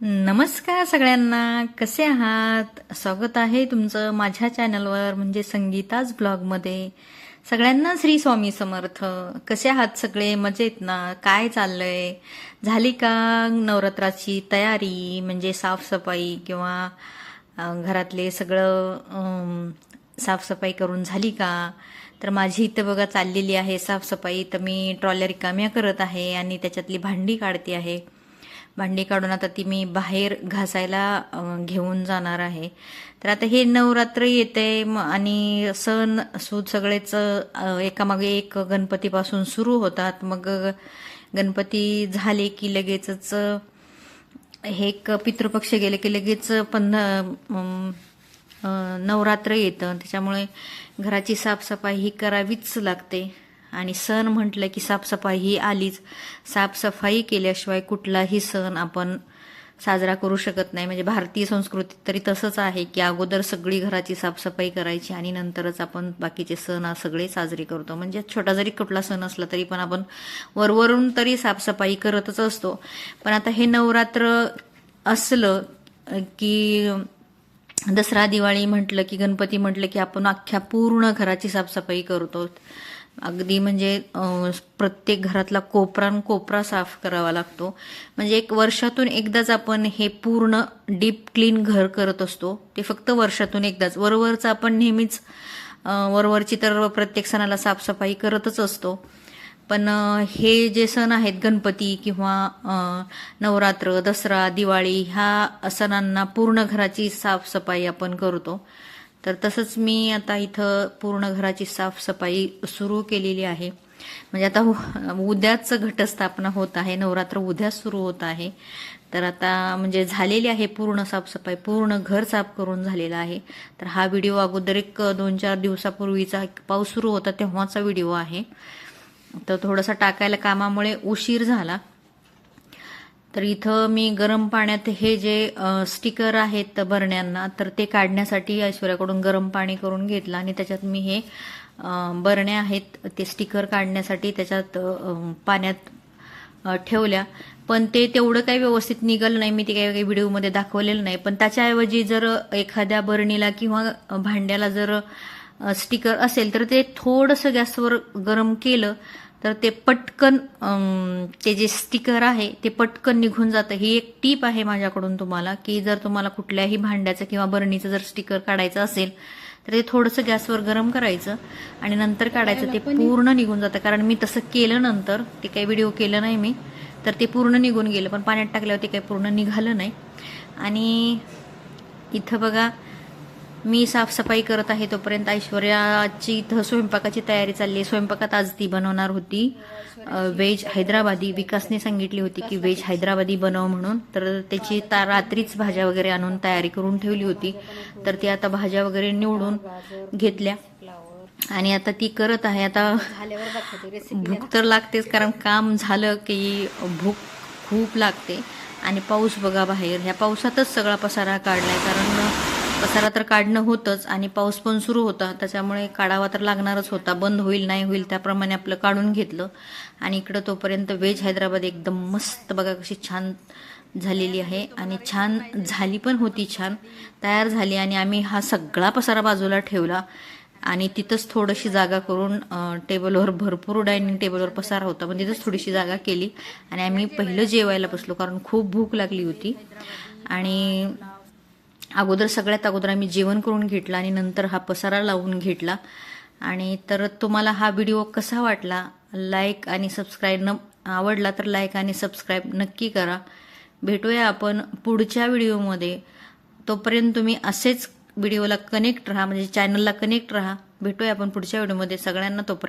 नमस्कार सगळ्यांना. कसे आहात? स्वागत आहे तुमचं माझ्या चॅनलवर म्हणजे संगीताच ब्लॉगमध्ये. सगळ्यांना श्री स्वामी समर्थ. कसे आहात सगळे? मजेत ना? काय चाललंय? झाली का नवरात्राची तयारी? म्हणजे साफसफाई किंवा घरातले सगळं साफसफाई करून झाली का? तर माझी इथं बघा चाललेली आहे साफसफाई. तर मी ट्रॉल्या रिकाम्या करत आहे आणि त्याच्यातली भांडी काढते आहे. भांडी काढून आता ती मी बाहेर घासायला घेऊन जाणार आहे. तर आता हे नवरात्र येते आणि सण सूद सगळेच एकामागे एक गणपतीपासून सुरू होतात. मग गणपती झाले की लगेचच हे एक पितृपक्ष गेले की लगेच पण नवरात्र येतं. त्याच्यामुळे घराची साफसफाई ही करावीच लागते. आणि सण म्हटलं की साफसफाई ही आलीच. साफसफाई केल्याशिवाय कुठलाही सण आपण साजरा करू शकत नाही. म्हणजे भारतीय संस्कृतीत तरी तसंच आहे की अगोदर सगळी घराची साफसफाई करायची आणि नंतरच आपण बाकीचे सण सगळे साजरे करतो. म्हणजे छोटा जरी कुठला सण असला तरी पण आपण वरवरून तरी साफसफाई करतच असतो. पण आता हे नवरात्र असलं की दसरा दिवाळी म्हटलं की गणपती म्हटलं की आपण अख्ख्या पूर्ण घराची साफसफाई करतो. अगदी म्हणजे प्रत्येक घरातला कोपरान कोपरा साफ करावा लागतो. म्हणजे एक वर्षातून एकदाच आपण हे पूर्ण डीप क्लीन घर करत असतो. ते फक्त वर्षातून एकदाच. वरवरचं आपण नेहमीच वरवरची तर प्रत्येक सणाला साफसफाई करतच असतो. पण हे जे सण आहेत गणपती किंवा नवरात्र दसरा दिवाळी ह्या सणांना पूर्ण घराची साफसफाई आपण करतो. तर तसंच मी आता इथं पूर्ण घराची साफसफाई सुरू केलेली आहे. म्हणजे आता उद्याच घटस्थापना होत आहे नवरात्र उद्या सुरू होत आहे. तर आता म्हणजे झालेली आहे पूर्ण साफसफाई पूर्ण घर साफ करून झालेला आहे. तर हा व्हिडिओ अगोदर एक दोन चार दिवसापूर्वीचा एक पाऊस सुरू होता तेव्हाचा व्हिडिओ आहे. तर थोडासा टाकायला कामामुळे उशीर झाला. तर इथं मी गरम पाण्यात हे जे स्टिकर आहेत बरण्यांना तर ते काढण्यासाठी ऐश्वर्याकडून गरम पाणी करून घेतलं आणि त्याच्यात मी हे बरणे बरण्या आहेत ते स्टिकर काढण्यासाठी त्याच्यात पाण्यात ठेवल्या. पण ते तेवढं काही व्यवस्थित निघालं नाही मी ते काही काही व्हिडिओमध्ये दाखवलेलं नाही. पण त्याच्याऐवजी जर एखाद्या बरणीला किंवा भांड्याला जर स्टिकर असेल तर ते थोडंसं गॅसवर गरम केलं तर ते पटकन ते जे स्टिकर आहे ते पटकन निघून जातं. ही एक टीप आहे माझ्याकडून तुम्हाला की जर तुम्हाला कुठल्याही भांड्याचं किंवा बरणीचं जर स्टिकर काढायचं असेल तर ते थोडंसं गॅसवर गरम करायचं आणि नंतर काढायचं. ते पूर्ण निघून जातं. कारण मी तसं केलं नंतर ते काही व्हिडिओ केलं नाही मी तर ते पूर्ण निघून गेलं. पण पाण्यात टाकल्यावर ते काही पूर्ण निघालं नाही. आणि इथं बघा मी साफसफाई करत आहे तोपर्यंत ऐश्वर्याची इथं स्वयंपाकाची तयारी चालली आहे. स्वयंपाकात आज ती बनवणार होती. व्हेज हैदराबादी. विकासने सांगितली होती की व्हेज हैदराबादी बनव म्हणून. तर त्याची ता रात्रीच भाज्या वगैरे आणून तयारी करून ठेवली होती. तर ती आता भाज्या वगैरे निवडून घेतल्या. आणि आता ती करत आहे. आता भूक तर लागतेच कारण काम झालं की भूक खूप लागते. आणि पाऊस बघा बाहेर. ह्या पावसातच सगळा पसारा काढलाय. कारण पसारा तर काढणं होतंच आणि पाऊस पण सुरू होता त्याच्यामुळे काढावा तर लागणारच होता बंद होईल नाही होईल त्याप्रमाणे आपलं काढून घेतलं. आणि इकडं तोपर्यंत वेज हैदराबाद एकदम मस्त बघा कशी छान झालेली आहे. आणि छान झाली पण होती छान तयार झाली. आणि आम्ही हा सगळा पसारा बाजूला ठेवला आणि तिथंच थोडीशी जागा करून टेबलवर भरपूर डायनिंग टेबलवर पसारा होता. पण तिथंच थोडीशी जागा केली. आणि आम्ही पहिलं जेवायला बसलो कारण खूप भूक लागली होती. आणि अगोदर सगळ्यात अगोदर आम्ही जेवण करून घेतलं आणि नंतर हा पसारा लावून घेतला. आणि तर तुम्हाला हा व्हिडिओ कसा वाटला? लाईक आणि सबस्क्राईब न आवडला तर लाईक आणि सबस्क्राईब नक्की करा. भेटूया आपण पुढच्या व्हिडिओमध्ये. तोपर्यंत तुम्ही असेच व्हिडिओला कनेक्ट राहा म्हणजे चॅनलला कनेक्ट राहा. भेटूया आपण पुढच्या व्हिडिओमध्ये. सगळ्यांना तोपर्यंत.